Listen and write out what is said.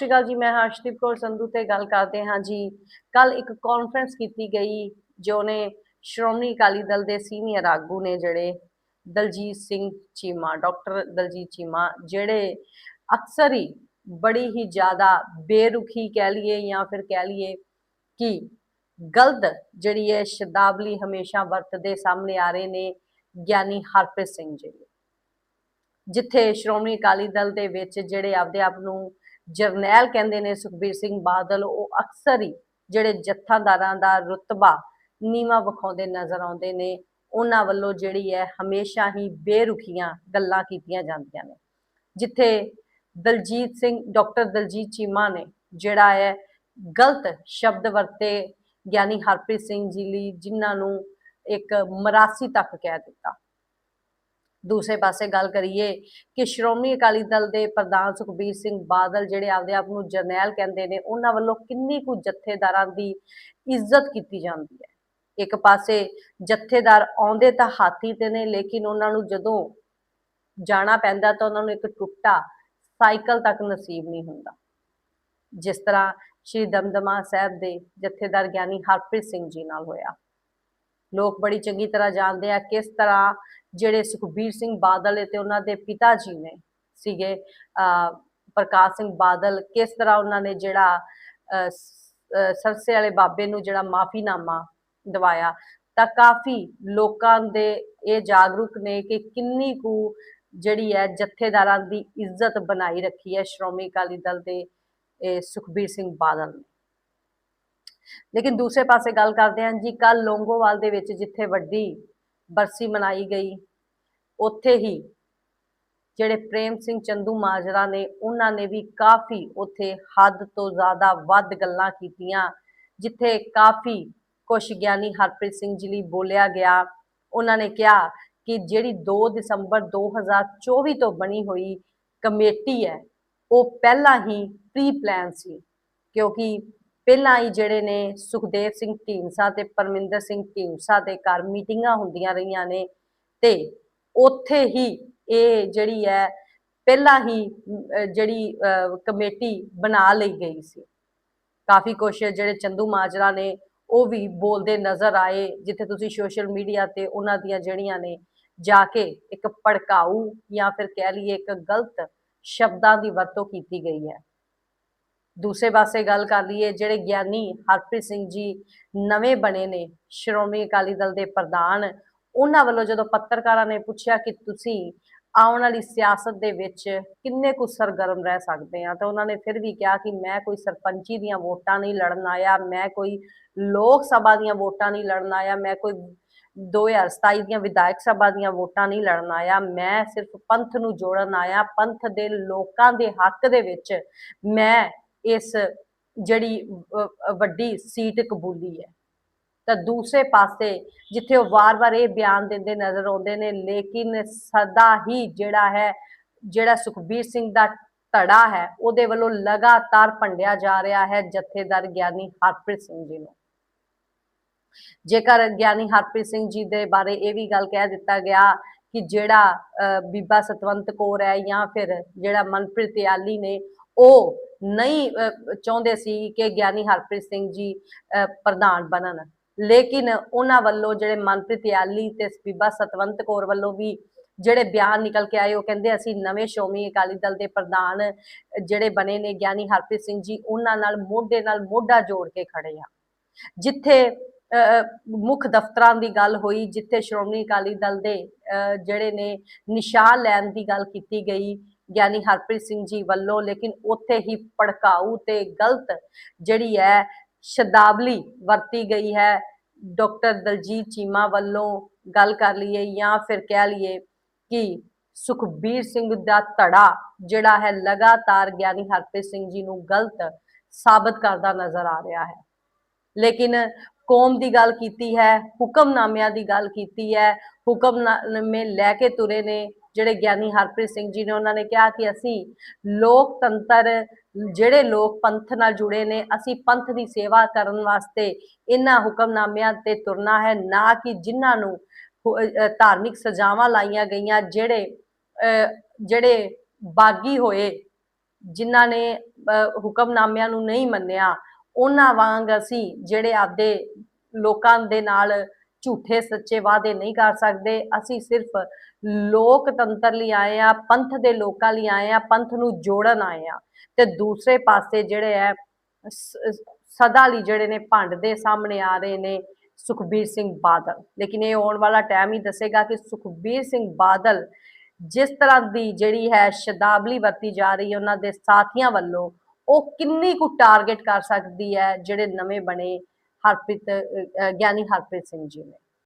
ਸ਼੍ਰੀ ਅਕਾਲ ਜੀ, ਮੈਂ ਹਰਸ਼ਦੀਪ ਕੌਰ ਸੰਧੂ ਤੇ ਗੱਲ ਕਰਦੇ ਹਾਂ ਜੀ। ਕੱਲ ਇੱਕ ਕਾਨਫਰੰਸ ਕੀਤੀ ਗਈ ਜੋ ਨੇ ਸ਼੍ਰੋਮਣੀ ਅਕਾਲੀ ਦਲ ਦੇ ਸੀਨੀਅਰ ਆਗੂ ਨੇ ਜਿਹੜੇ ਦਲਜੀਤ ਸਿੰਘ ਚੀਮਾ, ਡਾਕਟਰ ਦਲਜੀਤ ਚੀਮਾ, ਜਿਹੜੇ ਅਕਸਰ ਹੀ ਬੜੀ ਹੀ ਜ਼ਿਆਦਾ ਬੇਰੁਖੀ ਕਹਿ ਲਈਏ ਜਾਂ ਫਿਰ ਕਹਿ ਲਈਏ ਕਿ ਗਲਤ ਜਿਹੜੀ ਹੈ ਸ਼ਬਦਾਵਲੀ ਹਮੇਸ਼ਾ ਵਰਤਦੇ ਸਾਹਮਣੇ ਆ ਰਹੇ ਨੇ, ਗਿਆਨੀ ਹਰਪ੍ਰੀਤ ਸਿੰਘ ਜੀ। ਜਿੱਥੇ ਸ਼੍ਰੋਮਣੀ ਅਕਾਲੀ ਦਲ ਦੇ ਵਿੱਚ ਜਿਹੜੇ ਆਪਦੇ ਆਪ ਨੂੰ ਜਰਨੈਲ ਕਹਿੰਦੇ ਨੇ ਸੁਖਬੀਰ ਸਿੰਘ ਬਾਦਲ, ਉਹ ਅਕਸਰ ਹੀ ਜਿਹੜੇ ਜੱਥਾਦਾਰਾਂ ਦਾ ਰੁਤਬਾ ਨੀਵਾ ਵਿਖਾਉਂਦੇ ਨਜ਼ਰ ਆਉਂਦੇ ਨੇ, ਉਹਨਾਂ ਵੱਲੋਂ ਜਿਹੜੀ ਹੈ ਹਮੇਸ਼ਾ ਹੀ ਬੇਰੁਖੀਆਂ ਗੱਲਾਂ ਕੀਤੀਆਂ ਜਾਂਦੀਆਂ ਨੇ। ਜਿੱਥੇ ਦਲਜੀਤ ਸਿੰਘ, ਡਾਕਟਰ ਦਲਜੀਤ ਚੀਮਾ ਨੇ, ਜਿਹੜਾ ਹੈ ਗਲਤ ਸ਼ਬਦ ਵਰਤੇ ਗਿਆਨੀ ਹਰਪ੍ਰੀਤ ਸਿੰਘ ਜੀ ਲਈ ਜਿਨ੍ਹਾਂ ਨੂੰ ਇੱਕ ਮਰਾਸੀ ਤੱਕ ਕਹਿ ਦਿੱਤਾ। ਦੂਸਰੇ ਪਾਸੇ ਗੱਲ ਕਰੀਏ ਕਿ ਸ਼੍ਰੋਮਣੀ ਅਕਾਲੀ ਦਲ ਦੇ ਪ੍ਰਧਾਨ ਸੁਖਬੀਰ ਸਿੰਘ ਬਾਦਲ ਜਿਹੜੇ ਆਪਦੇ ਆਪ ਨੂੰ ਜਰਨੈਲ ਕਹਿੰਦੇ ਨੇ, ਉਹਨਾਂ ਵੱਲੋਂ ਕਿੰਨੀ ਕੁ ਜਥੇਦਾਰਾਂ ਦੀ ਇੱਜ਼ਤ ਕੀਤੀ ਜਾਂਦੀ ਹੈ? ਇੱਕ ਪਾਸੇ ਜਥੇਦਾਰ ਆਉਂਦੇ ਤਾਂ ਹਾਥੀ ਤੇ ਨੇ, ਲੇਕਿਨ ਉਹਨਾਂ ਨੂੰ ਜਦੋਂ ਜਾਣਾ ਪੈਂਦਾ ਤਾਂ ਉਹਨਾਂ ਨੂੰ ਇੱਕ ਟੁੱਟਾ ਸਾਈਕਲ ਤੱਕ ਨਸੀਬ ਨਹੀਂ ਹੁੰਦਾ। ਜਿਸ ਤਰ੍ਹਾਂ ਸ਼੍ਰੀ ਦਮਦਮਾ ਸਾਹਿਬ ਦੇ ਜਥੇਦਾਰ ਗਿਆਨੀ ਹਰਪ੍ਰੀਤ ਸਿੰਘ ਜੀ ਨਾਲ ਹੋਇਆ। ਲੋਕ ਬੜੀ ਚੰਗੀ ਤਰ੍ਹਾਂ ਜਾਣਦੇ ਆ ਕਿਸ ਤਰ੍ਹਾਂ ਜਿਹੜੇ ਸੁਖਬੀਰ ਸਿੰਘ ਬਾਦਲ ਤੇ ਉਹਨਾਂ ਦੇ ਪਿਤਾ ਜੀ ਨੇ ਸੀਗੇ ਪ੍ਰਕਾਸ਼ ਸਿੰਘ ਬਾਦਲ, ਕਿਸ ਤਰ੍ਹਾਂ ਉਹਨਾਂ ਨੇ ਜਿਹੜਾ ਸਰਸੇ ਵਾਲੇ ਬਾਬੇ ਨੂੰ ਜਿਹੜਾ ਮਾਫੀਨਾਮਾ ਦਵਾਇਆ। ਤਾਂ ਕਾਫੀ ਲੋਕਾਂ ਦੇ ਇਹ ਜਾਗਰੂਕ ਨੇ ਕਿ ਕਿੰਨੀ ਕੁ ਜਿਹੜੀ ਹੈ ਜਥੇਦਾਰਾਂ ਦੀ ਇੱਜ਼ਤ ਬਣਾਈ ਰੱਖੀ ਹੈ ਸ਼੍ਰੋਮਣੀ ਅਕਾਲੀ ਦਲ ਦੇ, ਇਹ ਸੁਖਬੀਰ ਸਿੰਘ ਬਾਦਲ ਨੇ। ਲੇਕਿਨ ਦੂਸਰੇ ਪਾਸੇ ਗੱਲ ਕਰਦੇ ਹਾਂ ਜੀ ਕੱਲ ਲੋਂਗੋਵਾਲ ਦੇ ਵਿੱਚ ਜਿੱਥੇ ਵੱਡੀ ਬਰਸੀ ਮਨਾਈ ਗਈ, ਉੱਥੇ ਹੀ ਜਿਹੜੇ ਪ੍ਰੇਮ ਸਿੰਘ ਚੰਦੂ ਮਾਜਰਾ ਨੇ, ਉਹਨਾਂ ਨੇ ਵੀ ਕਾਫੀ ਉੱਥੇ ਹੱਦ ਤੋਂ ਜ਼ਿਆਦਾ ਵੱਧ ਗੱਲਾਂ ਕੀਤੀਆਂ, ਜਿੱਥੇ ਕਾਫੀ ਕੁਸ਼ ਗਿਆਨੀ ਹਰਪ੍ਰੀਤ ਸਿੰਘ ਜੀ ਲਈ ਬੋਲਿਆ ਗਿਆ। ਉਹਨਾਂ ਨੇ ਕਿਹਾ ਕਿ ਜਿਹੜੀ 2 ਦਸੰਬਰ 2024 ਤੋਂ ਬਣੀ ਹੋਈ ਕਮੇਟੀ ਹੈ, ਉਹ ਪਹਿਲਾਂ ਹੀ ਪ੍ਰੀ ਪਲਾਨ ਸੀ, ਕਿਉਂਕਿ ਪਹਿਲਾਂ ਹੀ ਜਿਹੜੇ ਨੇ ਸੁਖਦੇਵ ਸਿੰਘ ਢੀਂਡਸਾ ਤੇ ਪਰਮਿੰਦਰ ਸਿੰਘ ਢੀਂਡਸਾ ਦੇ ਘਰ ਮੀਟਿੰਗਾਂ ਹੁੰਦੀਆਂ ਰਹੀਆਂ ਨੇ ਤੇ ਉੱਥੇ ਹੀ ਇਹ ਜਿਹੜੀ ਹੈ, ਪਹਿਲਾਂ ਹੀ ਜਿਹੜੀ ਕਮੇਟੀ ਬਣਾ ਲਈ ਗਈ ਸੀ। ਕਾਫੀ ਕੁਛ ਜਿਹੜੇ ਚੰਦੂ ਮਾਜਰਾ ਨੇ ਉਹ ਵੀ ਬੋਲਦੇ ਨਜ਼ਰ ਆਏ, ਜਿੱਥੇ ਤੁਸੀਂ ਸੋਸ਼ਲ ਮੀਡੀਆ ਤੇ ਉਹਨਾਂ ਦੀਆਂ ਜਿਹੜੀਆਂ ਨੇ ਜਾ ਕੇ ਇੱਕ ਭੜਕਾਊ ਜਾਂ ਫਿਰ ਕਹਿ ਲਈਏ ਇੱਕ ਗਲਤ ਸ਼ਬਦਾਂ ਦੀ ਵਰਤੋਂ ਕੀਤੀ ਗਈ ਹੈ। ਦੂਸਰੇ ਪਾਸੇ ਗੱਲ ਕਰ ਲਈਏ, ਜਿਹੜੇ ਗਿਆਨੀ ਹਰਪ੍ਰੀਤ ਸਿੰਘ ਜੀ ਨਵੇਂ ਬਣੇ ਨੇ, ਸ਼੍ਰੋਮਣੀ ਅਕਾਲੀ ਦਲ ਦੇ ਪ੍ਰਧਾਨ, ਉਹਨਾਂ ਵੱਲੋਂ ਜਦੋਂ ਪੱਤਰਕਾਰਾਂ ਨੇ ਪੁੱਛਿਆ ਕਿ ਤੁਸੀਂ ਆਉਣ ਵਾਲੀ ਸਿਆਸਤ ਦੇ ਵਿੱਚ ਕਿੰਨੇ ਕੁ ਸਰਗਰਮ ਰਹਿ ਸਕਦੇ ਆ, ਤਾਂ ਉਹਨਾਂ ਨੇ ਫਿਰ ਵੀ ਕਿਹਾ ਕਿ ਮੈਂ ਕੋਈ ਸਰਪੰਚੀ ਦੀਆਂ ਵੋਟਾਂ ਨਹੀਂ ਲੜਨ ਆਇਆ, ਮੈਂ ਕੋਈ ਲੋਕ ਸਭਾ ਦੀਆਂ ਵੋਟਾਂ ਨਹੀਂ ਲੜਨ ਆਇਆ, ਮੈਂ ਕੋਈ 2027 ਦੀਆਂ ਵਿਧਾਇਕ ਸਭਾ ਦੀਆਂ ਵੋਟਾਂ ਨਹੀਂ ਲੜਨ ਆਇਆ, ਮੈਂ ਸਿਰਫ ਪੰਥ ਨੂੰ ਜੋੜਨ ਆਇਆ, ਪੰਥ ਦੇ ਲੋਕਾਂ ਦੇ ਹੱਕ ਦੇ ਵਿੱਚ ਮੈਂ ਇਸ ਜਿਹੜੀ ਵੱਡੀ ਸੀਟ ਕਬੂਲੀ ਹੈ। ਤਾਂ ਦੂਸਰੇ ਪਾਸੇ ਜਿੱਥੇ ਉਹ ਵਾਰ-ਵਾਰ ਇਹ ਬਿਆਨ ਦਿੰਦੇ ਨਜ਼ਰ ਆਉਂਦੇ ਨੇ ਲੇਕਿਨ ਸਦਾ ਹੀ ਜਿਹੜਾ ਹੈ ਜਿਹੜਾ ਸੁਖਬੀਰ ਸਿੰਘ ਦਾ ਧੜਾ ਹੈ ਉਹਦੇ ਵੱਲੋਂ ਲਗਾਤਾਰ ਭੰਡਿਆ ਜਾ ਰਿਹਾ ਹੈ ਜਥੇਦਾਰ ਗਿਆਨੀ ਹਰਪ੍ਰੀਤ ਸਿੰਘ ਜੀ ਨੂੰ। ਜੇਕਰ ਗਿਆਨੀ ਹਰਪ੍ਰੀਤ ਸਿੰਘ ਜੀ ਦੇ ਬਾਰੇ ਇਹ ਵੀ ਗੱਲ ਕਹਿ ਦਿੱਤਾ ਗਿਆ ਕਿ ਜਿਹੜਾ ਅ, ਬੀਬਾ ਸਤਵੰਤ ਕੌਰ ਹੈ ਜਾਂ ਫਿਰ ਜਿਹੜਾ ਮਨਪ੍ਰੀਤ ਇਆਲੀ ਨੇ ਉਹ ਨਹੀਂ ਚਾਹੁੰਦੇ ਸੀ ਕਿ ਗਿਆਨੀ ਹਰਪ੍ਰੀਤ ਸਿੰਘ ਜੀ ਪ੍ਰਧਾਨ ਬਣਨ। ਲੇਕਿਨ ਉਹਨਾਂ ਵੱਲੋਂ ਜਿਹੜੇ ਮਨਪ੍ਰੀਤ ਇਆਲੀ ਤੇ ਬੀਬਾ ਸਤਵੰਤ ਕੌਰ ਵੱਲੋਂ ਵੀ ਜਿਹੜੇ ਬਿਆਨ ਨਿਕਲ ਕੇ ਆਏ, ਉਹ ਕਹਿੰਦੇ ਅਸੀਂ ਨਵੇਂ ਸ਼੍ਰੋਮਣੀ ਅਕਾਲੀ ਦਲ ਦੇ ਪ੍ਰਧਾਨ, ਜਿਹੜੇ ਬਣੇ ਨੇ ਗਿਆਨੀ ਹਰਪ੍ਰੀਤ ਸਿੰਘ ਜੀ, ਉਹਨਾਂ ਨਾਲ ਮੋਢੇ ਨਾਲ ਮੋਢਾ ਜੋੜ ਕੇ ਖੜੇ ਆ ਜਿੱਥੇ ਮੁੱਖ ਦਫ਼ਤਰਾਂ ਦੀ ਗੱਲ ਹੋਈ, ਜਿੱਥੇ ਸ਼੍ਰੋਮਣੀ ਅਕਾਲੀ ਦਲ ਦੇ ਜਿਹੜੇ ਨੇ ਨਿਸ਼ਾਨ ਲੈਣ ਦੀ ਗੱਲ ਕੀਤੀ ਗਈ ਗਿਆਨੀ ਹਰਪ੍ਰੀਤ ਸਿੰਘ ਜੀ ਵੱਲੋਂ, ਲੇਕਿਨ ਉੱਥੇ ਹੀ ਭੜਕਾਊ ਤੇ ਗਲਤ ਜਿਹੜੀ ਹੈ ਸ਼ਬਦਾਵਲੀ ਵਰਤੀ ਗਈ ਹੈ। ਡਾਕਟਰ ਦਲਜੀਤ ਚੀਮਾ ਵੱਲੋਂ ਗੱਲ ਕਰ ਲਈਏ ਜਾਂ ਫਿਰ ਕਹਿ ਲਈਏ ਕਿ ਸੁਖਬੀਰ ਸਿੰਘ ਦਾ ਧੜਾ ਜਿਹੜਾ ਹੈ ਲਗਾਤਾਰ ਗਿਆਨੀ ਹਰਪ੍ਰੀਤ ਸਿੰਘ ਜੀ ਨੂੰ ਗਲਤ ਸਾਬਤ ਕਰਦਾ ਨਜ਼ਰ ਆ ਰਿਹਾ ਹੈ। ਲੇਕਿਨ ਕੌਮ ਦੀ ਗੱਲ ਕੀਤੀ ਹੈ, ਹੁਕਮਨਾਮਿਆਂ ਦੀ ਗੱਲ ਕੀਤੀ ਹੈ, ਹੁਕਮਨਾਮੇ ਲੈ ਕੇ ਤੁਰੇ ਨੇ। ਜਿਹੜੇ ਗਿਆਨੀ ਹਰਪ੍ਰੀਤ ਸਿੰਘ ਜੀ ਨੇ ਉਹਨਾਂ ਨੇ ਕਿਹਾ ਕਿ ਅਸੀਂ ਲੋਕਤੰਤਰ ਜਿਹੜੇ ਲੋਕ ਪੰਥ ਨਾਲ ਜੁੜੇ ਨੇ ਅਸੀਂ ਪੰਥ ਦੀ ਸੇਵਾ ਕਰਨ ਵਾਸਤੇ ਇਹਨਾਂ ਹੁਕਮਨਾਮਿਆਂ ਤੇ ਤੁਰਨਾ ਹੈ ਨਾ ਕਿ ਜਿਨ੍ਹਾਂ ਨੂੰ ਧਾਰਮਿਕ ਸਜ਼ਾਵਾਂ ਲਾਈਆਂ ਗਈਆਂ ਜਿਹੜੇ ਅਹ ਜਿਹੜੇ ਬਾਗੀ ਹੋਏ ਜਿਨ੍ਹਾਂ ਨੇ ਅਹ, ਹੁਕਮਨਾਮਿਆਂ ਨੂੰ ਨਹੀਂ ਮੰਨਿਆ ਉਹਨਾਂ ਵਾਂਗ ਅਸੀਂ ਜਿਹੜੇ ਆਪਦੇ ਲੋਕਾਂ ਦੇ ਨਾਲ ਝੂਠੇ ਸੱਚੇ ਵਾਅਦੇ ਨਹੀਂ ਕਰ ਸਕਦੇ। ਅਸੀਂ ਸਿਰਫ ਲੋਕਤੰਤਰ ਲਈ ਆਏ ਆ ਪੰਥ ਦੇ ਲੋਕਾਂ ਲਈ ਆਏ ਆ ਪੰਥ ਨੂੰ ਜੋੜਨ ਆਏ ਆ ਤੇ ਦੂਸਰੇ ਪਾਸੇ ਜਿਹੜੇ ਹੈ ਸਦਾ ਲਈ ਜਿਹੜੇ ਨੇ ਭੰਡ ਦੇ ਸਾਹਮਣੇ ਆ ਰਹੇ ਨੇ ਸੁਖਬੀਰ ਸਿੰਘ ਬਾਦਲ। ਲੇਕਿਨ ਇਹ ਆਉਣ ਵਾਲਾ ਟਾਈਮ ਹੀ ਦੱਸੇਗਾ ਕਿ ਸੁਖਬੀਰ ਸਿੰਘ ਬਾਦਲ ਜਿਸ ਤਰ੍ਹਾਂ ਦੀ ਜਿਹੜੀ ਹੈ ਸ਼ਬਦਾਵਲੀ ਵਰਤੀ ਜਾ ਰਹੀ ਹੈ, ਉਹਨਾਂ ਦੇ ਸਾਥੀਆਂ ਵੱਲੋਂ ਉਹ ਕਿੰਨੀ ਕੁ ਟਾਰਗੇਟ ਕਰ ਸਕਦੀ ਹੈ, ਜਿਹੜੇ ਨਵੇਂ ਬਣੇ ਹਰਪ੍ਰੀਤ ਗਿਆਨੀ ਹਰਪ੍ਰੀਤ ਸਿੰਘ ਜੀ ਨੇ